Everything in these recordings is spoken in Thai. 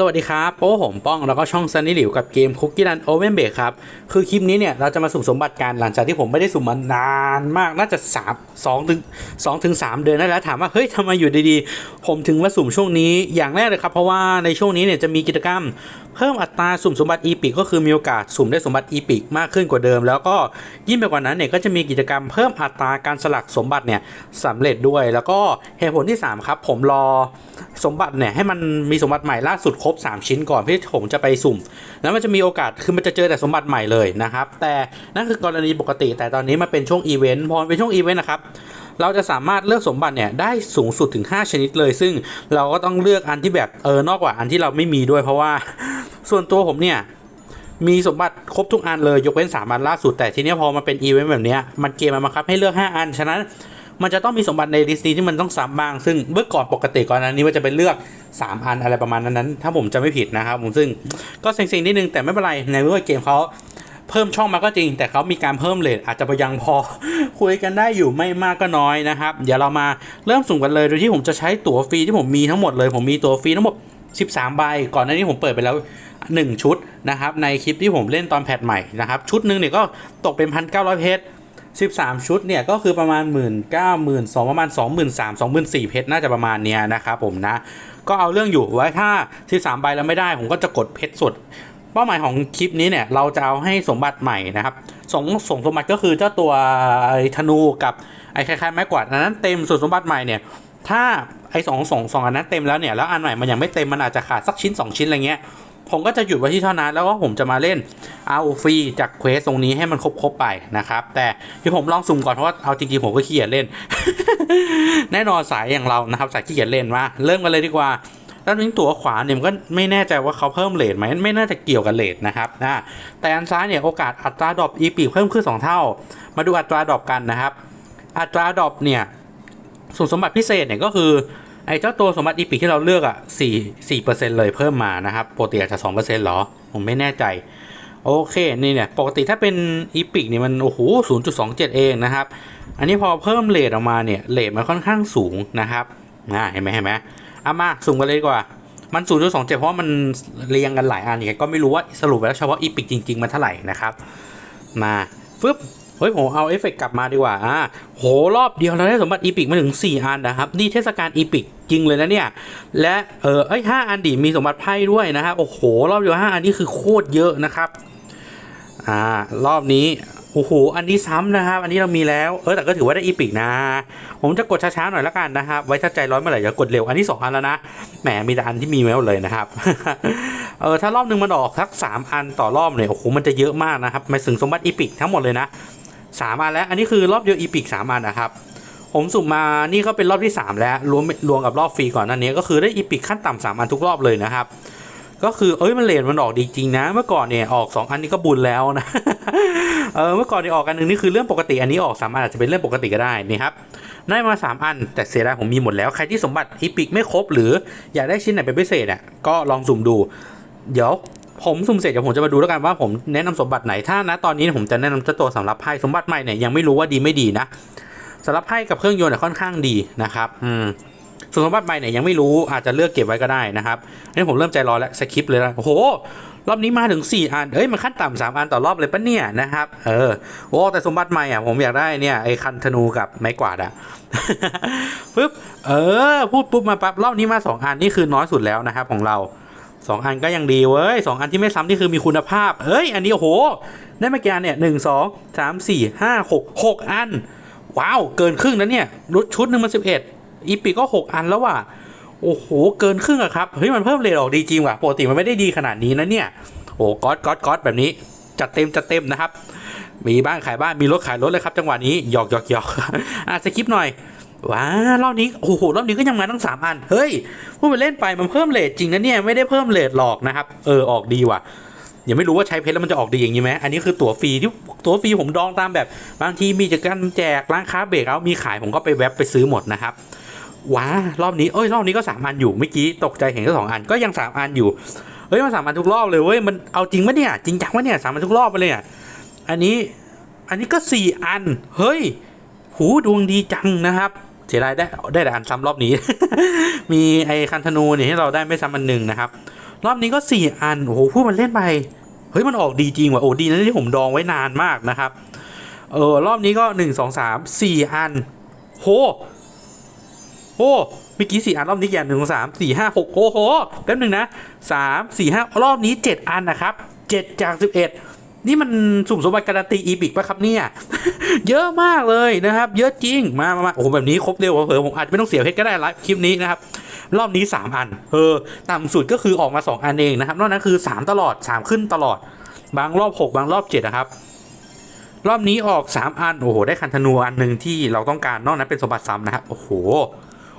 สวัสดีครับโป้ผมป้องแล้วก็ช่องซันนี่หลิวกับเกมคุกกี้รันโอเวนเบรครับ คือคลิปนี้เนี่ย เราจะมาสุ่มสมบัติกันหลังจากที่ผมไม่ได้สุ่มมานานมากน่าจะ3 2ถึง2ถึง3เดือนได้แล้วถามว่าเฮ้ยทำไมอยู่ดีๆ ผมถึงมาสุ่มช่วงนี้อย่างแรกเลยครับ เพราะว่าในช่วงนี้เนี่ยจะมีกิจกรรม เพิ่มอัตราสุ่มสมบัติอีพิกก็คือมีโอกาสสุ่มได้สมบัติอีพิกมากขึ้นกว่าเดิม แล้วก็ยิ่งไปกว่านั้นเนี่ยก็จะมีกิจกรรมเพิ่มอัตราการสลักสมบัติเนี่ยสำเร็จด้วย แล้วก็เหตุผลที่ 3 ครับ ผมรอ สมบัติเนี่ยให้มันมีสมบัติใหม่ล่าสุดครบ 3 ชิ้นก่อนพี่ผมจะไปสุ่ม แล้วมันจะมีโอกาสคือมันจะเจอแต่สมบัติใหม่เลยนะครับ แต่นั่นคือกรณีปกติ แต่ตอนนี้มันเป็นช่วงอีเวนต์พอเป็นช่วงอีเวนต์นะครับเราจะสามารถเลือกสมบัติเนี่ยได้สูงสุดถึง 5 ชนิดเลย ซึ่งเราก็ต้องเลือกอันที่แบบเออนอกกว่าอันที่เราไม่มีด้วย เพราะว่าส่วนตัวผมเนี่ยมีสมบัติครบทุกอันเลยยกเว้น3อันล่าสุดแต่ทีนี้พอมันเป็นอีเวนต์แบบเนี้ยมันเกมมันบังคับให้เลือก 5 อัน ฉะนั้น มันจะต้องมีสมบัติในลิสต์นี้ที่มันต้องซ้ำบ้าง ซึ่งเมื่อก่อนปกติก่อนอันนี้มันจะเป็นเลือก 3 อันอะไรประมาณนั้น ถ้าผมจะไม่ผิดนะครับผมซึ่งก็เซ็งๆนิดนึงแต่ไม่เป็นไรในเมื่อเกมเขาเพิ่มช่องมาก็จริง แต่เขามีการเพิ่มเลทอาจจะยังพอคุยกันได้อยู่ไม่มากก็น้อยนะครับ เดี๋ยวเรามาเริ่มสุ่มกันเลยโดยที่ผมจะใช้ตั๋วฟรีที่ผมมีทั้งหมดเลย ผมมีตั๋วฟรีทั้งหมด 13 ใบ ก่อนหน้านี้ผมเปิดไปแล้ว 1 ชุดนะครับในคลิปที่ผมเล่นตอนแพทใหม่นะครับชุดหนึ่งเนี่ยก็ตกเป็น 1,900 เพชร 13 ชุดเนี่ยก็คือประมาณ 1 9 0 0 0ประมาณ 23,000 2 4 0เพชรน่าจะประมาณเนี้ยนะครับผมนะ ก็เอาเรื่องอยู่ไว้ถ้า 13 ใบแล้วไม่ได้ผมก็จะกดเพชรสดเป้าหมายของคลิปนี้เนี่ยเราจะเอาให้สมบัติใหม่นะครับส่งส่งสมบัติก็คือเจ้าตัวไอ้ธนูกับไอ้คล้ายๆไม้กวาดอันนั้นเต็มส่วนสมบัติใหม่เนี่ยถ้าไอ้สองสองสองอันนั้นเต็มแล้วเนี่ยแล้วอันใหม่มันยังไม่เต็มมันอาจจะขาดสักชิ้น 2 ชิ้นอะไรเงี้ย ผมก็จะหยุดไว้ที่เท่านั้น แล้วก็ผมจะมาเล่นเอาฟรีจากเควสตรงนี้ให้มันครบๆไปนะครับ แต่ที่ผมลองสุ่มก่อนเพราะว่าเอาจริงๆผมก็ขี้เกียจเล่น แน่นอนสายอย่างเรานะครับสายขี้เกียจเล่นมาเริ่มกันเลยดีกว่าแล้วทิ้งตัวขวาเนี่ยมันก็ไม่แน่ใจว่าเขาเพิ่มเลทไหมไม่น่าจะเกี่ยวกับเลทนะครับนะแต่อันซ้ายเนี่ยโอกาสอัตราดรอปอีปีเพิ่มขึ้น 2 เท่า มาดูอัตราดรอปกันนะครับ อัตราดรอปเนี่ยส่วนสมบัติพิเศษเนี่ยก็คือ ไอ้เจ้าตัวสมบัติอีปีที่เราเลือกอะสี่สี่เปอร์เซ็นต์เลยเพิ่มมานะครับปกติอาจจะสองเปอร์เซ็นต์หรอ ผมไม่แน่ใจ โอเค นี่เนี่ย ปกติถ้าเป็นอีพิกเนี่ยมัน โอ้โหศูนย์จุดสองเจ็ดเองนะครับ อันนี้พอเพิ่มเลทออกมาเนี่ยเลทมันค่อนข้างสูงนะครับนะเห็นไหมเห็นไหมเอามาสุ่มกันเลยดีกว่า มัน0ูนย์จุดสองเจ็ดเพราะว่ามันเรียงกันหลายอันเนี่ยก็ไม่รู้ว่าสรุปแล้วเฉพาะอีพิกจริง ๆมันเท่าไหร่นะครับ มาฟึบเฮ้ยผมเอาเอฟเฟกกลับมาดีกว่า อ่า โหรอบเดียวเราได้สมบัติอีพิกมาถึง 4 อันนะครับ นี่เทศกาลอีพิก จริงเลยนะเนี่ย และเออเอ้ห้าอันดีมีสมบัติไพ่ด้วยนะครับโอ้โห รอบเดียวห้าอันนี้คือโคตรเยอะนะครับอ่ารอบนี้โอ้โหอันนี้ซ้ำนะครับ อันนี้เรามีแล้วเออแต่ก็ถือว่าได้อีพิกนะ ผมจะกดช้าๆหน่อยละกันนะครับ ไว้ถ้าใจร้อนเมื่อไหร่จะกดเร็วอันที่สองอันแล้วนะแหมมีแต่อันที่มีไว้หมดเลยนะครับเออถ้ารอบหนึ่งมันออกสักสามอันต่อรอบเนี่ยโอ้โหมันจะเยอะมากนะครับหมายถึงสมบัติอีพิกทั้งหมดเลยนะสามอันแล้ว อันนี้คือรอบเดียวอีพิกสามอันนะครับ ผมสุ่มมานี่ก็เป็นรอบที่ 3 แล้วรวมรวมกับรอบฟรีก่อนนั้นนี้ก็คือได้อีพิกขั้นต่ำสามอันทุกรอบเลยนะครับ ก็คือเอ้ยมันเลนมันออกดีจริงนะ เมื่อก่อนเนี่ยออก 2 อันนี้ก็บุญแล้วนะเออเมื่อก่อนเนี่ยออกอันหนึงนี่คือเรื่องปกติอันนี้ออกสามอันอาจจะเป็นเรื่องปกติก็ได้นี่ครับได้มา 3 อัน แต่เสียดายผมมีหมดแล้วใครที่สมบัติอีพิกไม่ครบ หรืออยากได้ชิ้นไหนเป็นพิเศษอะก็ลองสุ่มดู เดี๋ยวผมสุ่มเสร็จเดี๋ยวผมจะมาดูแล้วกันว่าผมแนะนำสมบัติไหนถ้านะตอนนี้ผมจะแนะนำเจ้าตัวสำหรับไพ่สมบัติใหม่เนี่ยยังไม่รู้ว่าดีไม่ดีนะ สำหรับไพ่กับเครื่องยนต์เนี่ยค่อนข้างดีนะครับอืมส่วนสมบัติใหม่เนี่ยยังไม่รู้อาจจะเลือกเก็บไว้ก็ได้นะครับนี่ผมเริ่มใจร้อนแล้วสคริปเลยนะโอ้โห รอบนี้มาถึง 4 อัน เอ้ย มันขั้นต่ำสามอันต่อรอบเลยปะเนี่ยนะครับ เออ โอ้แต่สมบัติใหม่อะผมอยากได้เนี่ยไอ้คันธนูกับไม้กวาดอะปึ๊บ เออ พูดปุ๊บมาปั๊บรอบนี้มา 2 อันนี่คือน้อยสุดแล้วนะครับของเรา 2 อันก็ยังดีเว้ยสองอันที่ไม่ซ้ำนี่คือมีคุณภาพ เอ้ย อันนี้โอ้โห ได้มากี่อันเนี่ยหนึ่งสองสามสี่ห้าหกหกอัน ว้าวเกินครึ่งนะเนี่ยรุดชุดหนึ่งมันสิบเอ็ดอีปีก็หกอันแล้วว่ะโอ้โหเกินครึ่งอะครับเฮ้ยมันเพิ่มเลทออกดีจริงว่ะปกติมันไม่ได้ดีขนาดนี้นะเนี่ยโอ้ก๊อตก๊อตก๊อตแบบนี้จัดเต็มจัดเต็มนะครับ มีบ้านขายบ้านมีรถขายรถเลยครับ จังหวะนี้หยอกหยอกหยอกอะสกิปหน่อยว้ารอบนี้โอ้โหรอบนี้ก็ยังมาตั้งสามอันเฮ้ยพูดไปเล่นไปมันเพิ่มเลทจริงนะเนี่ยไม่ได้เพิ่มเลทหรอกนะครับ เออออกดีว่ะ ยังไม่รู้ว่าใช้เพชรแล้วมันจะออกดีอย่างนี้ไหมอันนี้คือตั๋วฟรีที่ตั๋วฟรีผมดองตามแบบ บางทีมีจากการแจกร้านค้าเบรกเอามีขายผมก็ไปแว็บไปซื้อหมดนะครับว้ารอบนี้เอ้ยรอบนี้ก็สามอันอยู่เมื่อกี้ตกใจเห็นแค่สองอันก็ยังสามอันอยู่เฮ้ยมันสามอันทุกรอบเลยเว้ยมันเอาจริงปะเนี่ยจริงจังปะเนี่ยสามอันทุกรอบไปเลยอะอันนี้อันนี้ก็สี่อัน เฮ้ย หูดวงดีจังนะครับเสียดายได้ได้แต่อันซ้ำรอบนี้ มีไอ้คันธนูเนี่ยให้เราได้ไม่ซ้ำอันหนึ่งนะครับ รอบนี้ก็สี่อัน โอ้โหพูดมันเล่นไป เฮ้ยมันออกดีจริงว่ะโอ้ดีนะที่ผมดองไว้นานมากนะครับ เออรอบนี้ก็หนึ่งสองสามสี่อันโหโอ้เมื่อกี้สี่อันรอบนี้กี่อันหนึ่งสองสามสี่ห้าหกโอ้โหแป๊บหนึ่งนะสามสี่ห้ารอบนี้เจ็ดอันนะครับเจ็ดจากสิบเอ็ดนี่มันสุ่มสมบัติการันตีอีพิกปะครับเนี่ย เยอะมากเลยนะครับ เยอะจริงมามามาโอ้โหแบบนี้ครบเร็วเผอผมอาจจะไม่ต้องเสียเพชรก็ได้ไลฟ์คลิปนี้นะครับ รอบนี้ 3 อัน เออ ต่ำสุดก็คือออกมา 2 อันเองนะครับ นอกนั้นคือ 3 ตลอด 3 ขึ้นตลอด บางรอบ 6 บางรอบ 7 นะครับ รอบนี้ออก 3 อัน โอ้โห ได้คันธนูอันหนึ่งที่เราต้องการ นอกนั้นเป็นสมบัติซ้ำนะครับ โอ้โห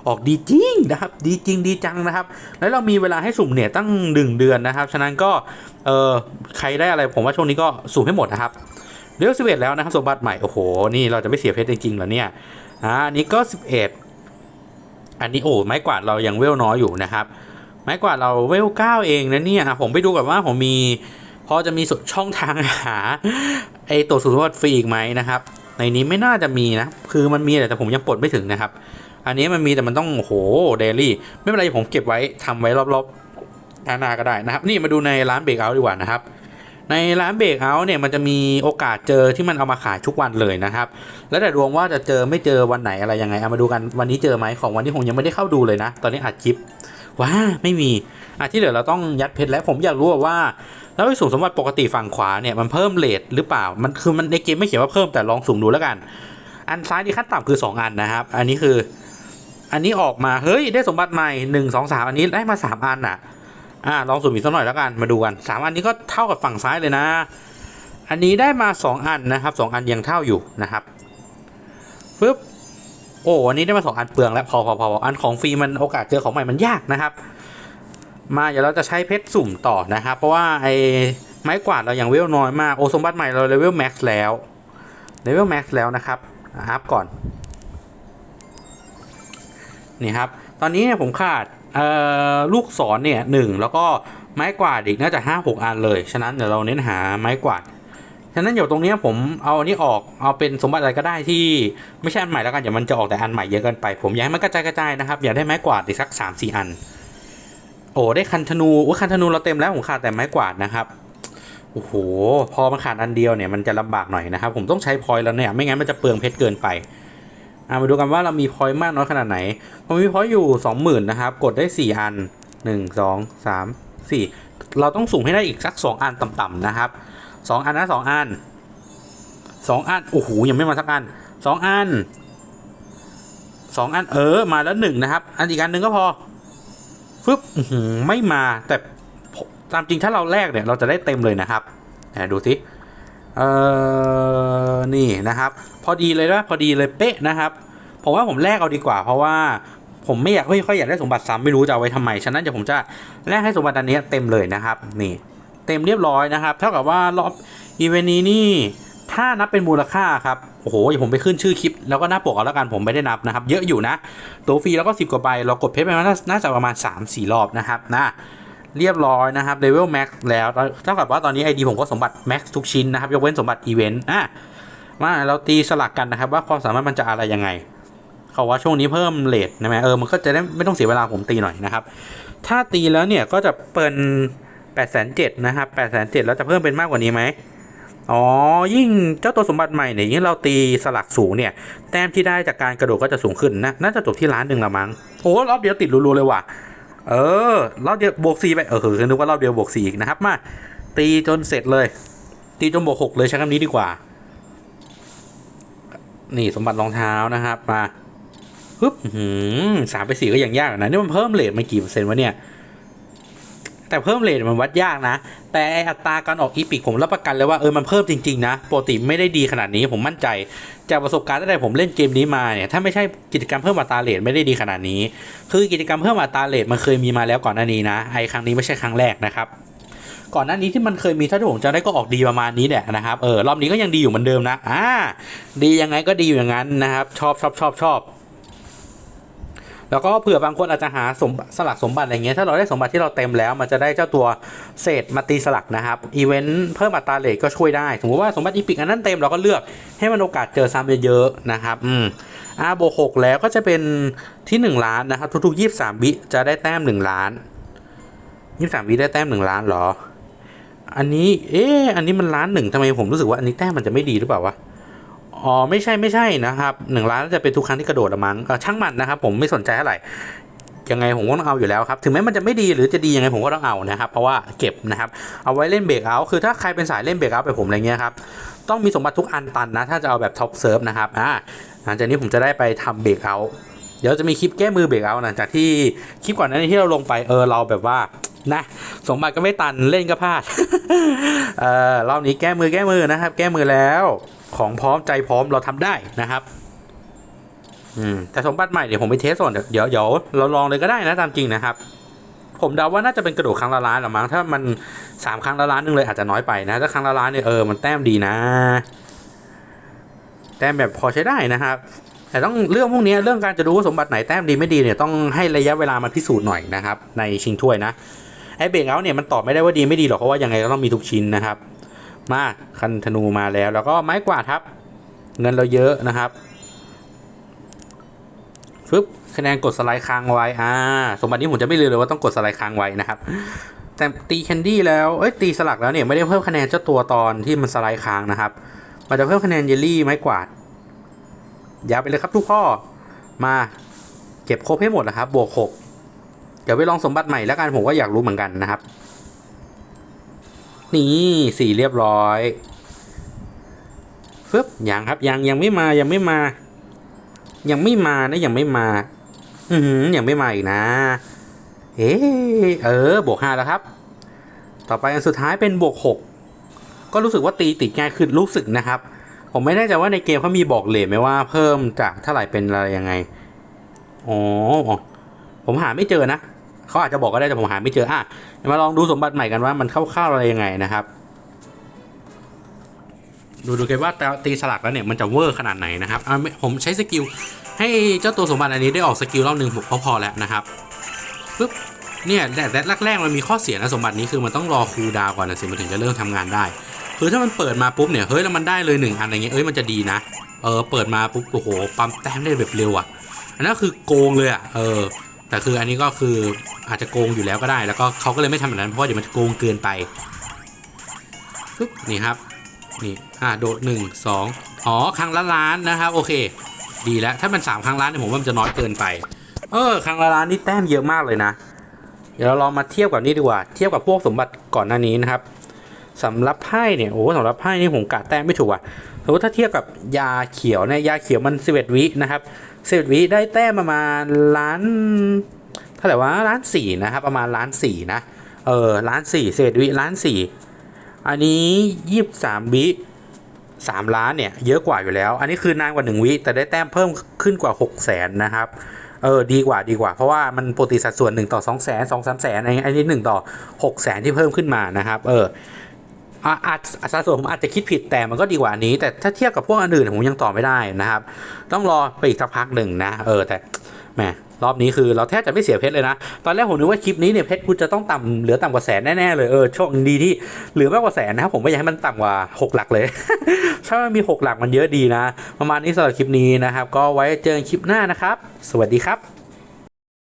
ออกดีจริงนะครับ ดีจริงดีจังนะครับ แล้วเรามีเวลาให้สุ่มเนี่ยตั้งหนึ่งเดือนนะครับ ฉะนั้นก็ เออใครได้อะไรผมว่าช่วงนี้ก็สุ่มให้หมดนะครับเดือนสิบเอ็ดแล้วนะครับสมบัติใหม่ โอ้โห นี่เราจะไม่เสียเพชรจริงๆเหรอเนี่ย อ่า นี้ก็สิบเอ็ด อันนี้โอ้ไม้กวาดเรายังเวลน้อยอยู่นะครับ ไม้กวาดเราเวลเก้าเองนะเนี่ยอะผมไปดูกับว่าผมมีพอจะมีช่องทางหาไอตัวสุดสมบัติฟรีอีกไหมนะครับ ในนี้ไม่น่าจะมีนะ คือมันมีแต่ผมยังปลดไม่ถึงนะครับ อันนี้มันมีแต่มันต้องโหเดลี่ ไม่เป็นไรผมเก็บไว้ทำไว้รอบๆหน้าก็ได้นะครับ นี่มาดูในร้านเบรกเอาดีกว่านะครับ ในร้านเบรกเอาเนี่ยมันจะมีโอกาสเจอที่มันเอามาขายทุกวันเลยนะครับ แล้วแต่ดวงว่าจะเจอไม่เจอวันไหนอะไรยังไงเอามาดูกันวันนี้เจอไหมของวันที่ผมยังไม่ได้เข้าดูเลยนะ ตอนนี้อัดคลิปว้าไม่มีอะที่เหลือเราต้องยัดเพชรแล้วผมอยากรู้ว่าแล้วไอ้สุ่มสมบัติปกติฝั่งขวาเนี่ยมันเพิ่มเลทหรือเปล่ามันคือมันในเกมไม่เขียนว่าเพิ่มแต่ลองสุ่มดูแล้วกัน อันซ้ายนี่ขั้นต่ำคือ 2 อันนะครับ อันนี้คือ อันนี้ออกมาเฮ้ยได้สมบัติใหม่หนึ่งสองสามอันนี้ได้มาสามอันอะ อ่าลองสุ่มอีกสักหน่อยแล้วกันมาดูกันสามอันนี้ก็เท่ากับฝั่งซ้ายเลยนะ อันนี้ได้มาสองอันนะครับสองอันยังเท่าอยู่นะครับปึ๊บโอ้อันนี้ได้มาสองอันเปลืองแล้วพอพอพอพออันของฟรีมันโอกาสเจอของใหม่มันยากนะครับ มาเดี๋ยวเราจะใช้เพชรสุ่มต่อนะครับ เพราะว่าไอ้ไม้กวาดเรายังเวลน้อยมากโอสมบัติใหม่เราเลเวลแม็กซ์แล้วเลเวลแม็กซ์แล้วนะครับอัพก่อนนี่ครับ ตอนนี้เนี่ยผมขาด ลูกศรเนี่ยหนึ่งแล้วก็ไม้กวาดอีกน่าจะห้าหกอันเลย ฉะนั้นเดี๋ยวเราเน้นหาไม้กวาด ฉะนั้นเดี๋ยวตรงนี้ผมเอาอันนี้ออกเอาเป็นสมบัติอะไรก็ได้ที่ไม่ใช่อันใหม่แล้วกันเดี๋ยวมันจะออกแต่อันใหม่เยอะเกินไป ผมอยากให้มันกระจายกระจายนะครับอยากได้ไม้กวาดอีกสักสามสี่อัน โอ้ได้คันธนูว่าคันธนูเราเต็มแล้วผมขาดแต่ไม้กวาดนะครับโอ้โหพอมันขาดอันเดียวเนี่ยมันจะลำบากหน่อยนะครับ ผมต้องใช้พอยแล้วเนี่ยไม่งั้นมันจะเปลืองเพชรเกินไป อะมาดูกันว่าเรามีพอยต์มากน้อยขนาดไหนผมมีพอยต์อยู่สองหมื่นะครับ กดได้สี่อันหนึ่งสองสามสี่เราต้องสุ่มให้ได้อีกสักสองอันต่ำๆนะครับสองอันนะสองอันสองอัน โอ้โห ยังไม่มาสักอันสองอันสองอัน เออ มาแล้วหนึ่งนะครับ อันอีกอันหนึ่งก็พอฟึบไม่มาแต่ตามจริงถ้าเราแลกเนี่ย เราจะได้เต็มเลยนะครับดูสิเออนี่นะครับ พอดีเลยนะพอดีเลยเป๊ะนะครับ ผมว่าผมแลกเอาดีกว่า เพราะว่าผมไม่อยากค่อยๆอยากได้สมบัติซ้ำไม่รู้จะเอาไว้ทำไม ฉะนั้นเดี๋ยวผมจะแลกให้สมบัติอันนี้เต็มเลยนะครับ นี่ เต็มเรียบร้อยนะครับ เท่ากับว่ารอบอีเวนต์นี้นี่ถ้านับเป็นมูลค่าครับ โอ้โหเดี๋ยวผมไปขึ้นชื่อคลิป แล้วก็หน้าปกเอาแล้วกันผมไม่ได้นับนะครับ เยอะอยู่นะ ตัวฟรีแล้วก็สิบกว่าใบ เรากดเพชรไปมาน่าจะประมาณ 3-4 รอบนะครับนะเรียบร้อยนะครับเลเวลแม็กแล้วเท่ากับว่าตอนนี้ไอดีผมก็สมบัติแม็กทุกชิ้นนะครับ ยกเว้นสมบัติอีเวนต์อะ มาเราตีสลักกันนะครับ ว่าความสามารถมันจะอะไรยังไง เขาว่าช่วงนี้เพิ่มเลทนะไหมเออมันก็จะได้ไม่ต้องเสียเวลาผมตีหน่อยนะครับ ถ้าตีแล้วเนี่ยก็จะเป็น8ปดแสนเจ็ดนะครับแปดแสนเจ็ดแล้วจะเพิ่มเป็นมากกว่านี้ไหมอ๋อ ยิ่งเจ้าตัวสมบัติใหม่เนี่ยยิ่งเราตีสลักสูงเนี่ย แต้มที่ได้จากการกระโดดก็จะสูงขึ้นนะ น่าจะจบที่ล้านหนึ่งละมั้ง โอ้รอบเดียวติดรัวๆเลยว่ะ เออ รอบเดียวบวกสี่ไป เออคือนึกว่ารอบเดียวบวกสี่อีกนะครับ มา ตีจนเสร็จเลย ตีจนบวกหกเลยใช้คำนี้ดีกว่า นี่สมบัติรองเท้านะครับมาฮึบหืมสามไปสี่ก็ยังยากนะนี่มันเพิ่มเลทมากี่เปอร์เซ็นต์วะเนี่ย แต่เพิ่มเลทมันวัดยากนะ แต่อัตราการออกอีพิกผมรับประกันเลยว่าเออมันเพิ่มจริงๆนะปกติไม่ได้ดีขนาดนี้ผมมั่นใจ จากประสบการณ์ตั้งแต่ผมเล่นเกมนี้มาเนี่ยถ้าไม่ใช่กิจกรรมเพิ่มอัตราเลทไม่ได้ดีขนาดนี้ คือกิจกรรมเพิ่มอัตราเลทมันเคยมีมาแล้วก่อนหน้านี้นะไอ้ครั้งนี้ไม่ใช่ครั้งแรกนะครับ ก่อนหน้านี้ที่มันเคยมีถ้าที่ผมจะได้ก็ออกดีประมาณนี้แหละนะครับเออรอบนี้ก็ยังดีอยู่เหมือนเดิมนะอ่าดียังไงก็ดีอยู่อย่างนั้นนะครับ ชอบชอบชอบชอบแล้วก็เผื่อบางคนอาจจะหาสมสลักสมบัติอะไรเงี้ยถ้าเราได้สมบัติที่เราเต็มแล้ว มันจะได้เจ้าตัวเศษมาตีสลักนะครับอีเวนต์เพิ่มอัตราเลทก็ช่วยได้ สมมติว่าสมบัติอีพิกอันนั้นเต็มเราก็เลือกให้มันโอกาสเจอซ้ำเยอะๆนะครับอืมอาโบหกแล้วก็จะเป็นที่ 1 ล้านนะครับ ทุกๆ23วิจะได้แต้ม 1 ล้านยี่สามวิได้แต้มหนึ่งล้านหรอ อันนี้ เอ๊อันนี้มันล้านหนึ่งทำไมผมรู้สึกว่าอันนี้แต้มมันจะไม่ดีหรือเปล่าวะ อ๋อ ไม่ใช่ไม่ใช่นะครับหนึ่งล้านจะเป็นทุกครั้งที่กระโดดละมั้งช่างมันนะครับ ผมไม่สนใจเท่าไหร่ยังไงผมก็ต้องเอาอยู่แล้วครับ ถึงแม้มันจะไม่ดีหรือจะดียังไงผมก็ต้องเอานะครับ เพราะว่าเก็บนะครับ เอาไว้เล่นเบรกเอาท์คือถ้าใครเป็นสายเล่นเบรกเอาท์ไปผมอะไรเงี้ยครับ ต้องมีสมบัติทุกอันตันนะ ถ้าจะเอาแบบท็อปเซิร์ฟนะครับอ่าหลังจากนี้ผมจะได้ไปทำเบรกเอาท์เดี๋ยวจะมีคลิปแก้มือเบรกเอาท์หลังจากที่คลิปก่อนหน้านี้ที่เราลงไปเออเราแบบว่า นะสมบัติก็ไม่ตันเล่นก็พลาดเออรอบนี้แก้มือแก้มือนะครับ แก้มือแล้วของพร้อมใจพร้อมเราทำได้นะครับอืมแต่สมบัติใหม่เดี๋ยวผมไปเทสก่อนเดี๋ยวเดี๋ยวเราลองเลยก็ได้นะตามจริงนะครับ ผมเดาว่าน่าจะเป็นกระโดดครั้งละล้านหรือมั้งถ้ามันสามครั้งละล้านนึงเลยอาจจะน้อยไปนะถ้าครั้งละล้านเนี่ยเออมันแต้มดีนะแต้มแบบพอใช้ได้นะครับแต่ต้องเรื่องพวกนี้เรื่องการจะรู้ว่าสมบัติไหนแต้มดีไม่ดีเนี่ยต้องให้ระยะเวลามันพิสูจน์หน่อยนะครับ ในชิงถ้วยนะ ไอ้เบรกเอาเนี่ยมันตอบไม่ได้ว่าดีไม่ดีหรอกเพราะว่ายังไงก็ต้องมีทุกชิ้นนะครับ มาคันธนูมาแล้ว แล้วก็ไม้กวาดครับ เงินเราเยอะนะครับฟึบคะแนนกดสไลด์ค้างไว้อ่าสมบัตินี้ผมจะไม่ลืมเลยว่าต้องกดสไลด์ค้างไว้นะครับ แต่ตีแคนดี้แล้วเอ้ยตีสลักแล้วเนี่ยไม่ได้เพิ่มคะแนนเจ้าตัวตอนที่มันสไลด์ค้างนะครับมันจะเพิ่มคะแนนเยลลี่ไม้กวาดยาวไปเลยครับทุกข้อมาเก็บครบให้หมดนะครับบวกหก ดี๋ยวไปลองสมบัติใหม่แล้วกันผมก็อยากรู้เหมือนกันนะครับ นี่สี่เรียบร้อยฟึบยังครับยังยังไม่มายังไม่มา ยังไม่มานะยังไม่มา อือหือยังไม่มาอีกนะเอเออบวกห้าแล้วครับ ต่อไปอันสุดท้ายเป็นบวกหกก็รู้สึกว่าตีติดง่ายขึ้นรู้สึกนะครับ ผมไม่แน่ใจว่าในเกมเขามีบอกเลทไหมว่าเพิ่มจากเท่าไหร่เป็นอะไรยังไงอ๋อผมหาไม่เจอนะ เขาอาจจะบอกก็ได้แต่ผมหาไม่เจออะมาลองดูสมบัติใหม่กันว่ามันเข้าๆอะไรยังไงนะครับ ดูดูกันว่าตีสลักแล้วเนี่ยมันจะเวอร์ขนาดไหนนะครับผมใช้สกิลให้เจ้าตัวสมบัติอันนี้ได้ออกสกิลรอบหนึ่งผมพอๆแล้วนะครับปึ๊บเนี่ยแต่แต่แรกๆมันมีข้อเสียนะสมบัตินี้คือมันต้องรอคูลดาวก่อนนะสิมันถึงจะเริ่มทำงานได้คือถ้ามันเปิดมาปุ๊บเนี่ยเฮ้ยแล้วมันได้เลยหนึ่งอันอะไรเงี้ยเอ้ยมันจะดีนะเออเปิดมาปุ๊บโอ้โหปั๊มแต้มได้แบบเร็วอะอันนั้นคือโกงเลยอะเออ แต่คืออันนี้ก็คืออาจจะโกงอยู่แล้วก็ได้ แล้วก็เขาก็เลยไม่ทำแบบนั้นเพราะว่าเดี๋ยวมันจะโกงเกินไปปึ๊บนี่ครับนี่อ่าโดดหนึ่งสองอ๋อครั้งละล้านนะครับโอเค ดีแล้วถ้ามันสามครั้งล้านเนี่ยผมว่ามันจะน้อยเกินไป เออครั้งละล้านนี่แต้มเยอะมากเลยนะ เดี๋ยวเราลองมาเทียบกับนี่ดีกว่า เทียบกับพวกสมบัติก่อนหน้านี้นะครับสำหรับไพ่เนี่ยโอ้สำหรับไพ่นี่ผมกะแต้มไม่ถูกอะสมมติถ้าเทียบกับยาเขียวเนี่ยยาเขียวมันสิเอ็ดวินะครับ สิบเอ็ดวิได้แต้มประมาณล้านเท่าไหร่วะล้านสี่นะครับประมาณล้านสี่นะเออล้านสี่สิบเอ็ดวิล้านสี่อันนี้ยี่สิบสามวิสามล้านเนี่ยเยอะกว่าอยู่แล้ว อันนี้คือนานกว่าหนึ่งวิแต่ได้แต้มเพิ่มขึ้นกว่าหกแสนนะครับเออดีกว่าดีกว่า เพราะว่ามันปกติสัดส่วน1ต่อ2 0 0 0 0 2 3 0 0 0อันนี้อันนี้1ต่อ6 0 0 0 0ที่เพิ่มขึ้นมานะครับ เออ อะอาจสัดส่วนผมอาจจะคิดผิดแต่มันก็ดีกว่านี้ แต่ถ้าเทียบกับพวกอันอื่นผมยังตอบไม่ได้นะครับ ต้องรอไปอีกสักพักหนึ่งนะเออแต่แหมรอบนี้คือเราแทบจะไม่เสียเพชรเลยนะ ตอนแรกผมนึกว่าคลิปนี้เนี่ยเพชรกูจะต้องต่ำเหลือต่ำกว่าแสนแน่ๆเลยเออโชคดีที่เหลือมากกว่าแสนนะครับผมไม่อยากให้มันต่ำกว่า 6 หลักเลยถ้ามันมี 6 หลักมันเยอะดีนะ ประมาณนี้สำหรับคลิปนี้นะครับ ก็ไว้เจอกันคลิปหน้านะครับ สวัสดีครับ